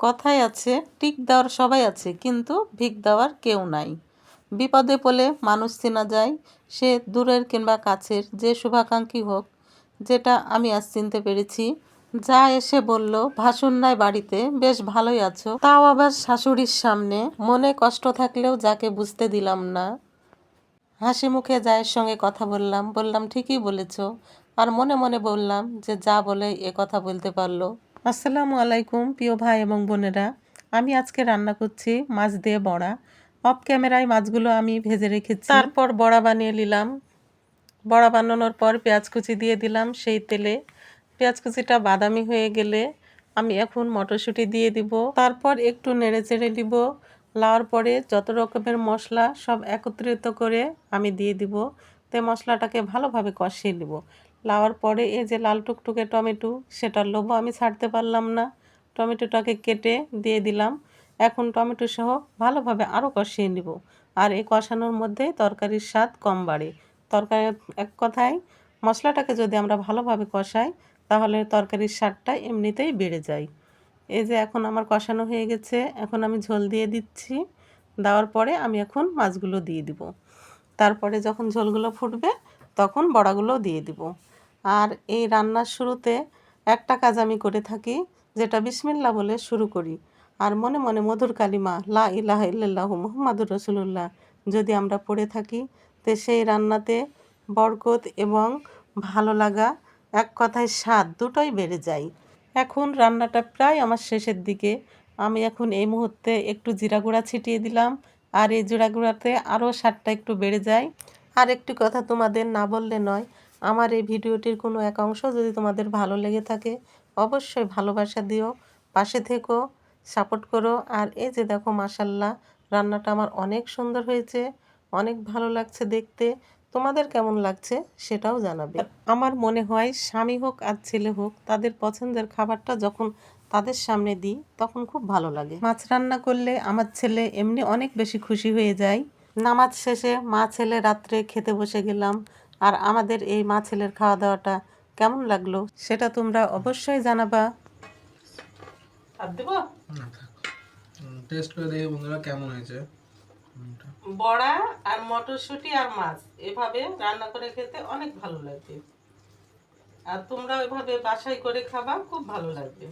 কথায় আছে টিক দেওয়ার সবাই আছে, কিন্তু ভিক দেওয়ার কেউ নাই। বিপদে পড়লে মানুষ চেনা যায়, সে দূরের কিংবা কাছের, যে শুভাকাঙ্ক্ষী হোক, যেটা আমি আজ চিনতে পেরেছি। যা এসে বলল, ভাসুর নাই বাড়িতে, বেশ ভালোই আছো। তাও আবার শাশুড়ির সামনে, মনে কষ্ট থাকলেও যাকে বুঝতে দিলাম না। হাসি মুখে জায়ের সঙ্গে কথা বললাম বললাম, ঠিকই বলেছ। আর মনে মনে বললাম যে যা বলে এ কথা বলতে পারল। আসসালামু আলাইকুম, প্রিয় ভাই এবং বোনেরা। আমি আজকে রান্না করছি মাছ দিয়ে বড়া। অফ ক্যামেরায় মাছগুলো আমি ভেজে রেখেছি। তারপর বড়া বানিয়ে নিলাম। বড়া বানানোর পর পেঁয়াজ কুচি দিয়ে দিলাম সেই তেলে। পেঁয়াজ কুচিটা বাদামি হয়ে গেলে আমি এখন মটরশুঁটি দিয়ে দিব। তারপর একটু নেড়ে চেড়ে দিব। লাওয়ার পরে যত রকমের মশলা সব একত্রিত করে আমি দিয়ে দিব। তে মশলাটাকে ভালোভাবে কষিয়ে নিব। লাওয়ার পরে এই যে লাল টুকটুকে টমেটো, সেটার লোভও আমি ছাড়তে পারলাম না। টমেটোটাকে কেটে দিয়ে দিলাম। এখন টমেটো সহ ভালোভাবে আরও কষিয়ে নিব। আর এই কষানোর মধ্যে তরকারির স্বাদ কম বাড়ে। তরকারি এক কথায়, মশলাটাকে যদি আমরা ভালোভাবে কষাই, তাহলে তরকারির স্বাদটা এমনিতেই বেড়ে যায়। এই যে এখন আমার কষানো হয়ে গেছে। এখন আমি ঝোল দিয়ে দিচ্ছি। দেওয়ার পরে আমি এখন মাছগুলো দিয়ে দিব। তারপরে যখন ঝোলগুলো ফুটবে, তখন বড়াগুলো দিয়ে দিব। আর এই রান্নার শুরুতে একটা কাজ আমি করে থাকি, যেটা বিসমিল্লা বলে শুরু করি। আর মনে মনে মধুর কালিমা, লা ইলাহ ইল্লাল্লাহু মুহাম্মাদুর রাসূলুল্লাহ, যদি আমরা পড়ে থাকি, তে সেই রান্নাতে বরকত এবং ভালো লাগা, এক কথায় স্বাদ দুটোই বেড়ে যায়। এখন রান্নাটা প্রায় আমার শেষের দিকে। আমি এখন এই মুহূর্তে একটু জিরা গুঁড়া ছিটিয়ে দিলাম, আর এই জিরা গুঁড়াতে আরও স্বাদটা একটু বেড়ে যায়। আর একটি কথা তোমাদের না বললে নয় আমার এই ভিডিওটির কোনো এক অংশ যদি তোমাদের ভালো লেগে থাকে, অবশ্যই ভালোবাসা দিও, পাশে থেকো, সাপোর্ট করো। আর এই যে দেখো মাসাল্লাহ রান্নাটা আমার অনেক সুন্দর হয়েছে, অনেক ভালো লাগছে দেখতে। তোমাদের কেমন লাগছে সেটাও জানাবে। আমার মনে হয় স্বামী হোক আর ছেলে হোক, তাদের পছন্দের খাবারটা যখন তাদের সামনে দিই, তখন খুব ভালো লাগে। মাছ রান্না করলে আমার ছেলে এমনি অনেক বেশি খুশি হয়ে যায়। নামাজ শেষে মা ছেলে রাত্রে খেতে বসে গেলাম আর আমাদের এই মা ছেলের খাওয়া দাওয়াটা কেমন লাগল সেটা তোমরা অবশ্যই জানাবা। আর দেবো? টেস্ট করে দেখি বন্ধুরা কেমন হয়েছে। বড়া আর মটরশুঁটি আর মাছ এভাবে রান্না করে খেতে অনেক ভালো লাগবে আর তোমরা এভাবে বাসায় করে খাবা খুব ভালো লাগবে।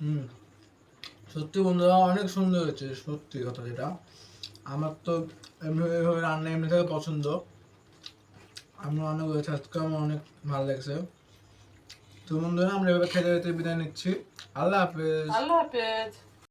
হুম। সত্যি বন্ধুরা অনেক সুন্দর হয়েছে সত্যি কথা যেটা। আমার তো এমনি এভাবে রান্না এমনি থেকে পছন্দ। আমরা অনেক আজকে, আমার অনেক ভালো লাগছে। তো বন্ধুরা, আমরা এভাবে খেতে খেতে বিদায় নিচ্ছি। আল্লাহ হাফেজ। আল্লাহ হাফেজ।